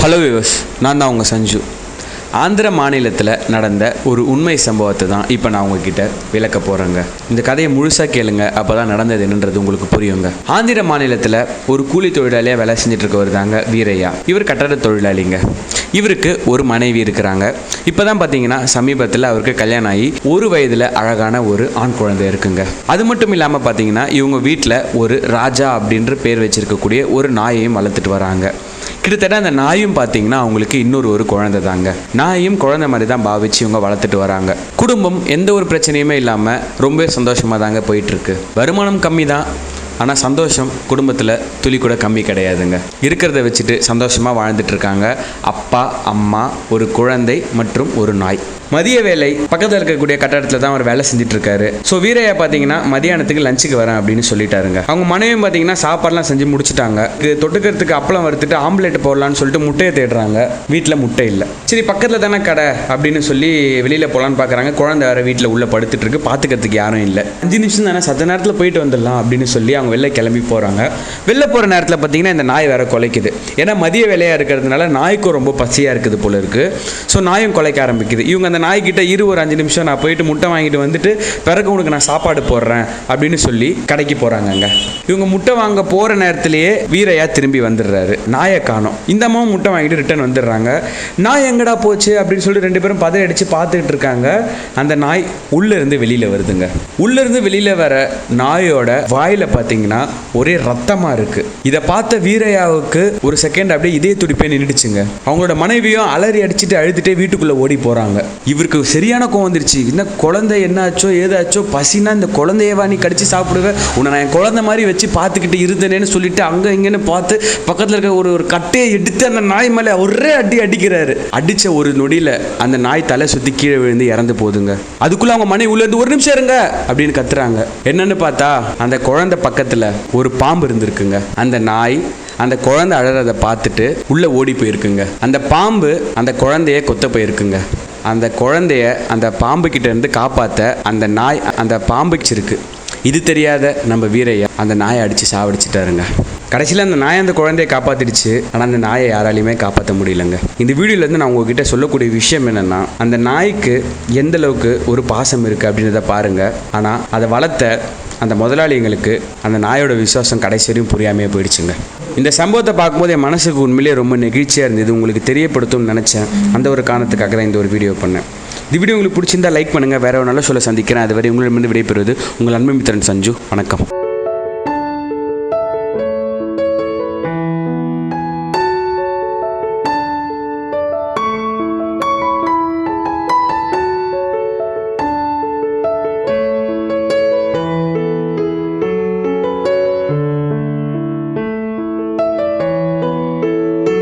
Hello விவஸ் நான் தான் உங்கள் சஞ்சு. ஆந்திர மாநிலத்தில் நடந்த ஒரு உண்மை சம்பவத்தை தான் இப்போ நான் உங்ககிட்ட விளக்க போகிறேங்க இந்த கதையை முழுசாக கேளுங்க அப்போ தான் நடந்தது என்னன்றது உங்களுக்கு புரியுங்க. ஆந்திர மாநிலத்தில் ஒரு கூலி தொழிலாளியாக வேலை செஞ்சுட்டு இருக்கவர் தாங்க வீரையா. இவர் கட்டட தொழிலாளிங்க. இவருக்கு ஒரு மனைவி இருக்கிறாங்க. இப்போ தான் பார்த்தீங்கன்னா சமீபத்தில் அவருக்கு கல்யாணம் ஆகி ஒரு வயதில் அழகான ஒரு ஆண் குழந்தை இருக்குங்க. அது மட்டும் இல்லாமல் பார்த்தீங்கன்னா இவங்க வீட்டில் ஒரு ராஜா அப்படின்ற பேர் வச்சிருக்கக்கூடிய ஒரு நாயையும் வளர்த்துட்டு வராங்க. கிட்டத்தட்ட அந்த நாயும் பார்த்தீங்கன்னா அவங்களுக்கு இன்னொரு ஒரு குழந்தை தாங்க. நாயும் குழந்தை மாதிரி தான் பாவிச்சு இவங்க வளர்த்துட்டு வராங்க. குடும்பம் எந்த ஒரு பிரச்சனையுமே இல்லாமல் ரொம்ப சந்தோஷமாக தாங்க போயிட்டு இருக்கு. வருமானம் கம்மி தான் ஆனால் சந்தோஷம் குடும்பத்தில் துளி கூட கம்மி கிடையாதுங்க. இருக்கிறத வச்சுட்டு சந்தோஷமாக வாழ்ந்துட்டுருக்காங்க அப்பா அம்மா ஒரு குழந்தை மற்றும் ஒரு நாய். மதிய வேலை பக்கத்தில் இருக்கக்கூடிய கட்டடத்தில் தான் அவர் வேலை செஞ்சுட்டு இருக்காரு. ஸோ வீரையா பார்த்தீங்கன்னா மதியானத்துக்கு லஞ்சுக்கு வரேன் அப்படின்னு சொல்லிட்டாருங்க. அவங்க மனைவியும் பார்த்தீங்கன்னா சாப்பாடுலாம் செஞ்சு முடிச்சிட்டாங்க. இது தொட்டுக்கிறதுக்கு அப்பளம் வறுத்துட்டு ஆம்லேட் போடலான்னு சொல்லிட்டு முட்டையை தேடுறாங்க. வீட்டில் முட்டை இல்லை. சரி பக்கத்தில் தானே கடை அப்படின்னு சொல்லி வெளியில் போகலான்னு பார்க்குறாங்க குழந்தை வேறு வீட்டில் உள்ளே படுத்துட்டு இருக்கு. பார்த்துக்கிறதுக்கு யாரும் இல்லை. அஞ்சு நிமிஷம் தானே சத்த நேரத்தில் போயிட்டு வந்துடலாம் அப்படின்னு சொல்லி அவங்க வெளில கிளம்பி போகிறாங்க வெளில போகிற நேரத்தில் பார்த்தீங்கன்னா இந்த நாய் வேற குலைக்குது. ஏன்னா மதிய வேலையாக இருக்கிறதுனால நாய்க்கும் ரொம்ப பசியாக இருக்குது போல இருக்குது ஸோ நாயும் குலைக்க ஆரம்பிக்குது. இவங்க அந்த நாய்கிட்ட இரு ஒரு அஞ்சு நிமிஷம் நான் போயிட்டு முட்டை வாங்கிட்டு வந்துட்டு பிறகு உனக்கு நான் சாப்பாடு போடுறேன் அப்படின்னு சொல்லி கடைக்கு போகிறாங்கங்க இவங்க முட்டை வாங்க போகிற நேரத்திலேயே வீரையா திரும்பி வந்துடுறாரு. நாயை காணும். இந்த அம்மாவும் முட்டை வாங்கிட்டு ரிட்டர்ன் வந்துடுறாங்க. நாய் எங்கடா போச்சு அப்படின்னு சொல்லி ரெண்டு பேரும் பதறி அடித்து பார்த்துக்கிட்டு இருக்காங்க. அந்த நாய் உள்ளேருந்து வெளியில் வருதுங்க. உள்ளேருந்து வெளியில் வர நாயோட வாயில் பார்த்தீங்கன்னா ஒரே ரத்தமா இருக்கு. இதை பார்த்த வீரையாவுக்கு ஒரு செகண்ட் அப்படியே இதே துடிப்பே நின்றுச்சுங்க அவங்களோட மனைவியும் அலறி அடிச்சுட்டு அழுதுட்டே வீட்டுக்குள்ளே ஓடி போறாங்க. இவருக்கு சரியான கோவம் வந்துருச்சு. என்ன குழந்தை என்னாச்சோ ஏதாச்சோ பசினா இந்த குழந்தையவா நீ கடிச்சு சாப்பிடுவேன் உன்னை நான் என் குழந்தை மாதிரி வச்சு பார்த்துக்கிட்டு இருந்தேனேன்னு சொல்லிட்டு அங்க இங்கன்னு பார்த்து பக்கத்தில் இருக்க ஒரு ஒரு கட்டையை எடுத்து அந்த நாய் மேலே ஒரே அடி அடிக்கிறாரு. அடிச்ச ஒரு நொடியில அந்த நாய் தலை சுற்றி கீழே விழுந்து இறந்து போகுதுங்க. அதுக்குள்ளே அவங்க மனைவி உள்ள இருந்து ஒரு நிமிஷம் இருங்க அப்படின்னு கத்துறாங்க. என்னன்னு பார்த்தா அந்த குழந்தை பக்கத்தில் ஒரு பாம்பு இருந்திருக்குங்க. அந்த நாய் அந்த குழந்தை அழறதை பார்த்துட்டு உள்ளே ஓடி போயிருக்குங்க. அந்த பாம்பு அந்த குழந்தைய கொத்த போயிருக்குங்க. அந்த குழந்தைய அந்த பாம்பு கிட்ட இருந்து காப்பாற்ற அந்த நாய் அந்த பாம்பு இருக்கு. இது தெரியாத நம்ம வீரையா அந்த நாயை அடித்து சாவடிச்சிட்டாருங்க. கடைசியில் அந்த நாயை அந்த குழந்தையை காப்பாத்திடுச்சு. ஆனால் அந்த நாயை யாராலையுமே காப்பாற்ற முடியலங்க. இந்த வீடியோலேருந்து நான் உங்ககிட்ட சொல்லக்கூடிய விஷயம் என்னென்னா அந்த நாய்க்கு எந்த அளவுக்கு ஒரு பாசம் இருக்குது அப்படின்றத பாருங்கள் ஆனால் அதை வளர்த்த அந்த முதலாளிங்களுக்கு அந்த நாயோட விசுவாசம் கடைசி வரையும் புரியாமையே போயிடுச்சுங்க. இந்த சம்பவத்தை பார்க்கும்போது என் மனசுக்கு உண்மையிலேயே ரொம்ப நெகிழ்ச்சியாக இருந்தது. உங்களுக்கு தெரியப்படுத்தும்னு நினச்சேன். அந்த ஒரு காரணத்துக்காக தான் இந்த ஒரு வீடியோ பண்ணேன். இந்த வீடியோ உங்களுக்கு பிடிச்சிருந்தா லைக் பண்ணுங்கள் வேற ஒரு நல்ல சொல்ல சந்திக்கிறேன். அதுவரை உங்களிடமிருந்து விடைபெறுவது உங்கள் அன்பு மித்திரன் சஞ்சு. வணக்கம்.